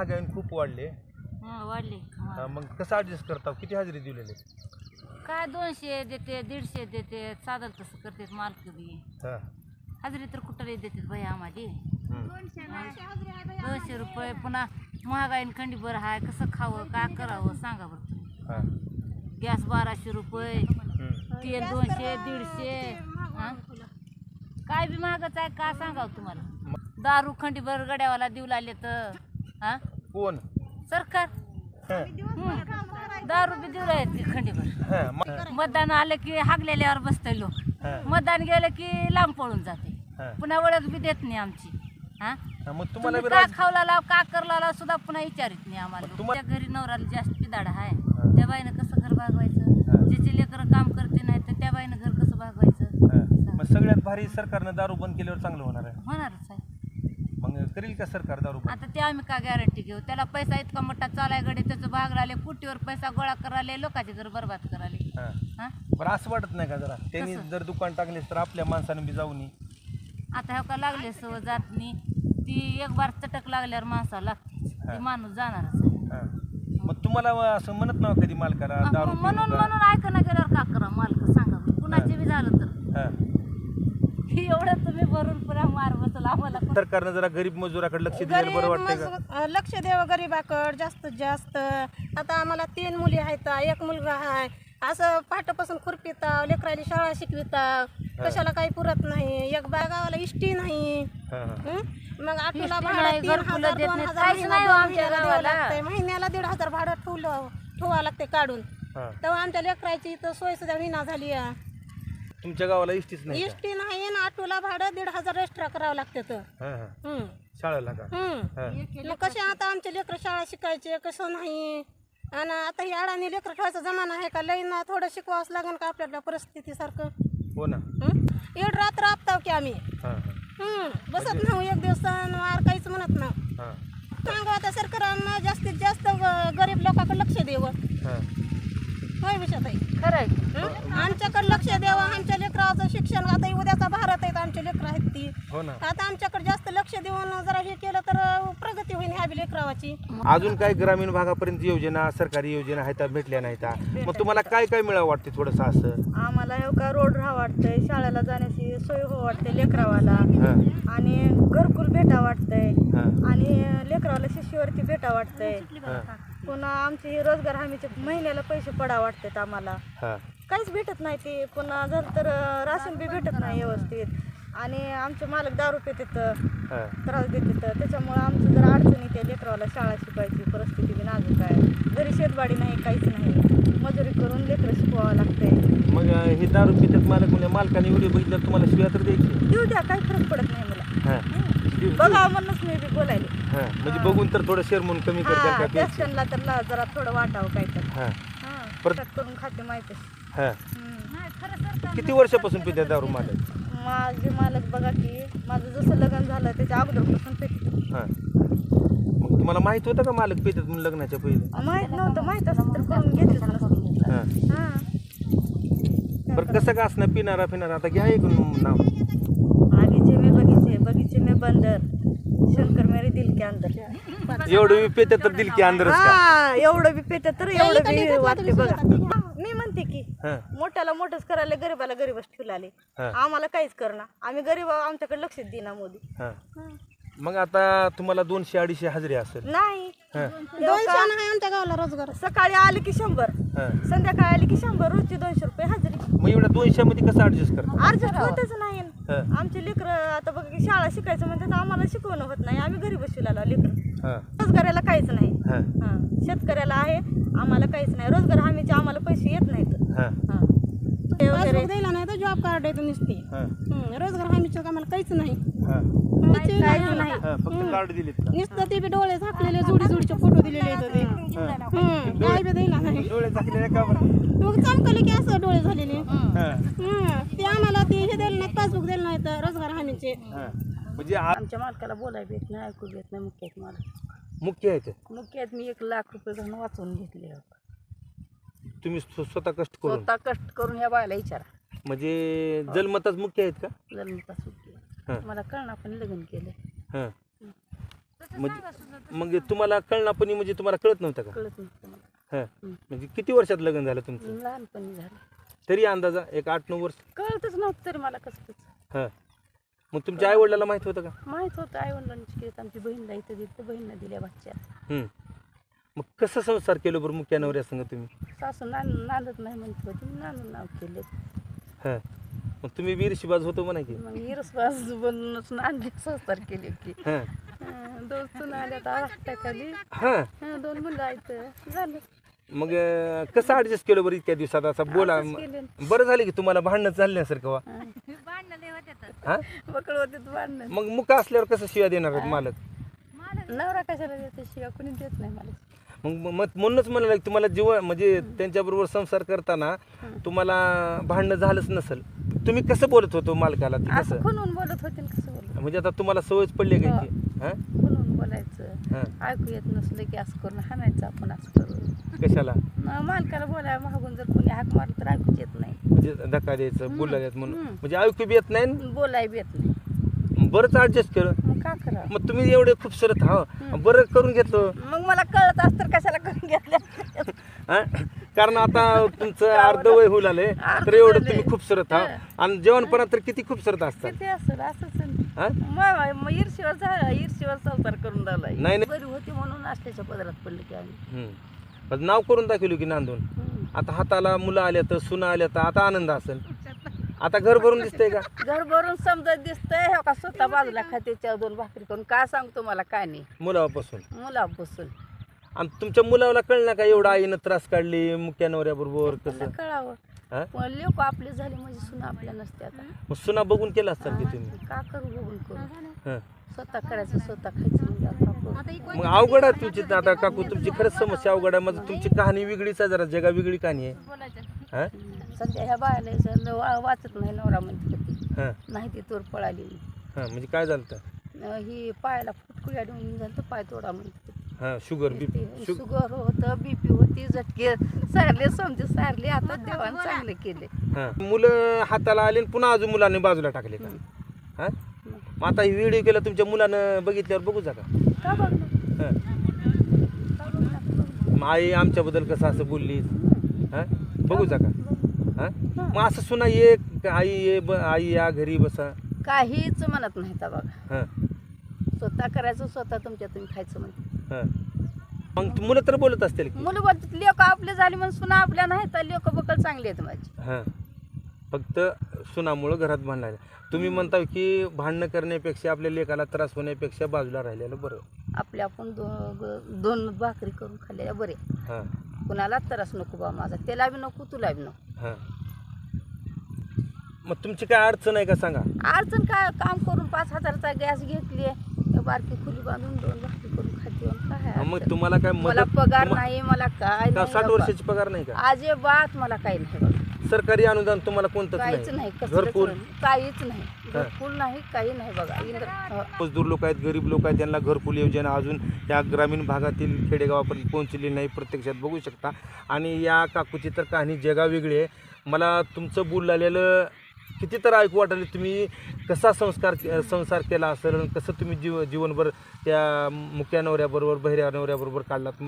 महागाई खूप वाढले. हं, वाढले. हा, मग कसं ऍडजस्ट करता किती हजेरी दिलेले? काय दोनशे देते दीडशे देते साधं तसं करते मालक बी. हा. हजरी तर कुठं देतात बाई आम्हाला. दोनशे रुपये पुन्हा महागाईन खंडीभर हाय कसं खावं काय करावं सांगा बरं तुम्ही. हा. गॅस बाराशे रुपये हम्म. तेल दोनशे दीडशे. हं? काय बी महागच आहे का सांगावं तुम्हाला? दारू खंडीभर गड्यावाला देऊ लागले तर. हा? कोण? सरकार. हा. दारू बी देऊ राहिले खंडीभर हा, म- मतदान आलं की हागलेल्यावर बसते लोक. हा. मतदान गेलं की लांब पळून जाते. हा. पुन्हा ओळख बी देत नाही आमची. हा? हा, मग तुम्हाला तुम्ही बी का राज खावला का करला सुद्धा पुन्हा विचारित नाही आम्हाला मग त्या घरी नवऱ्याला जास्त पिदाड आहे. हा. त्या बाईनं कसं घर भागवायचं. ज्याचे लेकरं काम करते नाही तर त्या बाईनं घर कसं भागवायचं हा. मग सगळ्यात भारी सरकारनं दारू बंद केल्यावर चांगलं होणार आहे. होणारच. मग करेल का सरकार दारू आता ते आम्ही का गॅरंटी घेऊ त्याला पैसा इतका मोठा चालाय गडे त्याचं भाग राहिले कुटीवर पैसा गोळा करायले लोकांचे घर बरबाद करायले हा हा बरं असं वाटत नाही का जरा त्यांनी? जर दुकान टाकले तर आपल्या माणसाने बी जाऊ नये आता ह्या का लागले सव जात नाही ती एक बार चटक लागल्यावर माणसाला लागतेच हा. ती माणूस जाणारच आहे. हा. मग तुम्हाला असं म्हणत नव्ह कधी मालकाला दारू पिऊ म्हणून नका. म्हणून ऐका ना गेल्यावर का करा मालक सांगा. कुणाचे बी झालं तर हा. एवढं भरून पुन्हा मार बसल आम्हाला कोण- सरकारनं जरा गरीब मजुराकडे लक्ष दिलेलं बरं वाटतंय का मज- लक्ष द्यावं गरीबाकड जास्तीत जास्त आता आम्हाला तीन मुली आहेत एक मुलगा आहे असं पहाटापासून खुरपिता लेकराली शाळा शिकविता कशाला काही पुरत नाही एक बा गावाला इष्टी नाही हा, हा. हं? मग आपल्याला इष्टी भाडं नाही, तीन घरकुलं हजार देत दोन नाहीत, हजार काहीच महिना नाही दोन हो आमच्या महिन्याला द्यावं गावाला. लागतंय. महिन्याला दीड हजार भाडं ठेवलं ठेवावं लागते काढून हा. तेव्हा आमच्या लेकराची इथं सोय सुद्धा विना झाली आहे. तुमच्या गावाला इष्टीच नाही का? इष्टी नाही आणि ऑटोला भाडं दीड हजार एक्स्ट्रा करावं लागते तर हा, हा. हं. शाळेला का. हा. मग कसे आता आमचे लेकरं शाळा शिकायचे कसं नाही आणि आता ही अडाणी लेकरं ठेवायचा जमाना आहे का लई ना थोडं शिकवावंच लागेल का आपल्याला परिस्थितीसारखं हो ना हं? एड रात्र आपताव की आम्ही हा, हा. हं. बसत नाही एक दिवस वार काहीच म्हणत ना हा. सांगा आता सरकारनं जास्तीत जास्त ग- गरीब लोकांकडे लक्ष द्यावं हा. होय विषयाताई खरं आहे? आमच्याकडे लक्ष द्यावं आमच्या लेकराचं शिक्षण आता हे उद्याचा भारत आहेत आमचे लेकरं आहेत ती. हो ना. आता आमच्याकडे जास्त लक्ष देऊन जरा हे केलं तर प्रगती होईल ह्या बी लेकरावाची. अजून काय ग्रामीण भागापर्यंत योजना सरकारी योजना आहेत त्या भेटल्या नाहीत. हा. मग तुम्हाला काय काय मिळावं वाटते थोडंसं असं? आम्हाला हे का रोड राहा वाटतंय शाळेला जाण्याची सोय हो वाटते लेकरावाला. हा. आणि घरकुल भेटा वाटतंय. हा. आणि लेकरावाला शिष्यवरती भेटा वाटतंय. पुन्हा आमचे हे रोजगार हमीचे महिन्याला पैसे पडा वाटतात आम्हाला. हा. काहीच भेटत नाही ते. पुन्हा झालं तर अं, राशन बी भेटत नाही व्यवस्थित. आणि आमचे मालक दारू पितात हा. त्रास देतात. त्याच्यामुळं आमचं जर अडचणी त्या लेकरावाला शाळा शिकायची परिस्थिती बी नाजूक आहे. घरी शेतबाडी नाही काहीच नाही. मजुरी करून लेकरं शिकवावं लागतंय. मग अं, हे दारू पितात मालक म्हणजे मालकाने व्हिडिओ बघितल्यावर तुम्हाला शिव्या तर द्यायची? देऊ द्या काही फरक पडत नाही मला. हा. बघा म्हणूनच मी बी बोलायले. हा. म्हणजे बघून तर थोडं शेअर म्हणून कमी करतात हा का प्यायचं? पेशंटला तर ला- जरा थोडं वाटावं काय तर हा. हा परत- करून खाते माहिती. हा. किती वर्षापासून पितात दारू मालक? माझे मालक बघा की माझं जसं लग्न झालं त्याच्या अगोदरपासून हा. मग तुम्हाला माहीत होतं का मालक पितात म्हणून लग्नाच्या पहिले? माहीत नव्हतं. माहीत असं तर करून घेतलं नसतं हा. हा. बरं कसं का असणार पिणारा पिणारा आता घ्या एक नाव. आगीचे मी बगीचे बगीचे मी बंदर. शंकर मेरे दिल के अंदर. एवढं पितात तर दिल की अंदरच का? हा एवढं बी पेट तर एवढं बी वाटते बघा. मी म्हणते की हा. मोठ्याला मोठंच करायला गरीबाला गरीबच ठेवला आले हा. आम्हाला काहीच करणार. आम्ही गरीब आहोत, आमच्याकडे लक्षच देणार मोदी. हा. मग आता तुम्हाला दोनशे अडीचशे हजेरी असेल. नाही. हा. दोनशे नाही आमच्या गावाला रोजगार. सकाळी आले की शंभर. हा. संध्याकाळी आली की शंभर. रोजची दोनशे रुपये हजेरी. मग एवढ्या दोनशे मध्ये कसं ऍडजस्ट करता? अर्जंट होतच नाही हा. आमचे लेकर आता बघा की शाळा शिकायचं म्हणतात आम्हाला शिकवणं होत नाही. आम्ही घरी बसविला लेकर. हा. रोजगाराला काहीच नाही. हा. हा. शेतकऱ्याला आहे आम्हाला काहीच नाही. रोजगार हमीचे आम्हाला पैसे येत नाहीत. हा. हा. ते वगैरे. पासबुक द्यायला नाही तर जॉब कार्ड आहे नुसती. हा. हं, रोजगार हमीचं आम्हाला काहीच नाही. हा. काहीच काहीच नाही. हा फक्त कार्ड दिलेत का? नुसतं ते बी डोळे झाकलेले जोडी जोडीचे फोटो दिलेले आहेत ते. हं, काय बी द्यायला नाही. डोळे झाकलेले का बरं? मग चमकले की असं डोळे झालेले. हा. हं, ते आम्हाला ते हे द्यायला नाही पासबुक द्यायला नाही तर रोजगार हमीचे. हा. म्हणजे आ- आमच्या मालकाला बोलायला येत नाही ऐकू येत नाही मुख्य आहेत मला. मुख्य आहे ते मुख्य आहेत मी एक लाख रुपये घालून वाचवून घेतले तुम्ही स्व- स्वतः कष्ट करून? स्वतः कष्ट करून ह्या बायला विचारा. म्हणजे जन्मताच मुख्य आहेत का? सुटली हा. मला कळणार पण लग्न केलं हा. म्हणजे मग तुम्हाला कळणापणी म्हणजे तुम्हाला कळत नव्हतं का? कळत नव्हतं मला. हां. म्हणजे किती वर्षात लग्न झालं तुमचं? लहानपणी झालं. तरी अंदाजा एक आठ नऊ वर्ष. कळतच नव्हतं तरी मला कसं हां. मग तुमच्या आई वडिलाला माहीत होतं का? माहीत होतं. आई वडिलांची केलं आमची बहीणला इथं दिलं. बहीणला दिल्या हम्म. मग कसं संसार केलं बरं मुख्या नवऱ्या संग तुम्ही? सासू नांद नांदत नाही म्हणत होती. नांदून नाव केले. हां. मग तुम्ही वीर शिबाज होतो म्हणा की. मग हिरसबाज बनूनच नांदले संसार केले की. हां. दोन सुना आल्या तर टाकाली हां दोन मुलं आहेत. झालं. मग अं, कसं ऍडजस्ट केलं बरं इतक्या दिवसात? असं बोला. बरं झालं की तुम्हाला भांडणं चालण्यासारखं वा? भांडणं लय होते तर हा? होते भांडण. मग मुका असल्यावर कसं शिव्या देणार आहेत मालक? नवरा कशाला देते शिवाय? कोणी देत नाही मला मग मग म्हणूनच म्हणाला की तुम्हाला जीवन म्हणजे त्यांच्याबरोबर संसार करताना तुम्हाला भांडणं झालंच नसेल. तुम्ही कसं बोलत होतो मालकाला ते असं कसं? बोलत होते ना कसं बोलत? म्हणजे आता तुम्हाला सवयच पडली का इथे? हा. बोलायचं. हा. ऐकू येत नसलं की असं करून हाणायचं आपण असं करू कशाला? मालकाला बोलाय मागून जर कोणी हाक मारलं तर ऐकूच येत नाही. म्हणजे धक्का द्यायचं बोलला द्यायचं म्हणून. हम्म. म्हणजे ऐकू बी येत नाही न? बोलाय बी येत नाही. बरंच ऍडजस्ट केलं. मग का करावं? मग तुम्ही एवढे खूपसरत हा बरं करून घेतलं. मग मला कळत असतं तर कशाला करून घेतल्या हा? कारण आता तुमचं अर्ध वय होऊ आलंय तर एवढं तुम्ही खूपसरत हा. आणि जेवणपणात तर किती खूपसरत असतात. किती असेल असंच हा? मग ईर्षीवर झाला ईर्षीवर संसार करून राहिलाय नाही, नाही. बरी होती म्हणून असल्याच्या पदरात पडले की आम्ही. हम्म. पण नाव करून दाखवलं की नांदून. आता हाताला मुलं आल्या तर सुना आल्या तर आता आनंद असेल. आता घर भरून दिसतंय का? घर भरून समजत दिसतंय हो का? स्वतः बाजूला खाते चार दोन भाकरी करून. काय सांगतो मला काय नाही. मुलापासून. मुला बसून आणि तुमच्या मुलाला कळलं का एवढं आईनं त्रास काढली मुक्या नवऱ्याबरोबर कसं कळावं. हा? पण लोक आपले झाले म्हणजे सुना आपल्या नसते आता. मग सुना बघून केलं असतं की तुम्ही? का करू बघून करू? हं. स्वतः करायचं स्वतः खायचं. मग अवघड आहे तुमची आता काकू तुमची खरंच समस्या अवघड आहे. म्हणजे तुमची कहाणी वेगळीच आहे जरा जगा वेगळी कहाणी आहे. हा? सध्या ह्या बायाला वा- वाचत नाही नवरा म्हणते हा. नाही ती तोर पळाली. हा म्हणजे काय झालं होतं? अं, ही पायाला फुटकुळ्या देऊन झालं तर पाय तोडा म्हणते हा शुगर बी शुगर शुगर होतं बीपी होती झटके सारले समजे सारले आता देवान चांगले केले. हा मुलं हाताला आले आणि पुन्हा अजून मुलांनी बाजूला टाकले का? हा? मग आता ही व्हिडिओ केला तुमच्या मुलानं बघितल्यावर बघू का? का हा. का मग आई आमच्याबद्दल कसं असं बोलली हा? बघू का? हा? मग असं सुना ये का आई ये ब आई या घरी बसा. काहीच म्हणत नाही तर बघा. हा. स्वतः करायचं स्वतः तुमच्या तुम्ही खायचं म्हणते हा. मग ती मुलं तर बोलत असतील की? मुलं बोलतात लोक आपले झाले म्हणून सुना आपल्या नाही तर लोक बकल चांगले आहेत माझी. हां. फक्त सुनामुळं घरात भांडणार तुम्ही म्हणता की भांडणं करण्यापेक्षा आपल्या लेकाला त्रास होण्यापेक्षा बाजूला राहिलेलं बरं. आपल्या आपण दो- दोन भाकरी करून खाल्लेल्या बरे. हां. कुणाला त्रास नको बा माझा त्याला बी नको तुला बी नको. हां. मग तुमची काय अडचण आहे का सांगा? अडचण काय काम करून पाच हजारचा गॅस घेतली बारकी खुली बांधून दोन भाकरी करून खाते आणि काय हा, मग अडचण? तुम्हाला काय मला मदत पगार तुम्हा- नाही मला काय का नाही साठ बाबा. वर्षाची पगार नाही का? अजिबात मला काही नाही बघा सरकारी अनुदान तुम्हाला कोणतंच काहीच नाही. नाही घरकुल. काहीच नाही. घरकुल नाही काही नाही बघा. इंद्र हो. मजदूर लोक आहेत गरीब लोक आहेत त्यांना घरकुल योजना अजून या ग्रामीण भागातील खेडेगावापर्यंत पोहोचलेली नाही प्रत्यक्षात बघू शकता. आणि या काकूची तर कहाणी जगा वेगळी आहे. मला तुमचं बोललेलं किती तर ऐकू वाटले तुम्ही कसा संस्कार संसार केला असेल आणि कसं तुम्ही जीव जीवनभर त्या मुक्या नवऱ्याबरोबर बहिऱ्या नवऱ्याबरोबर काढलात?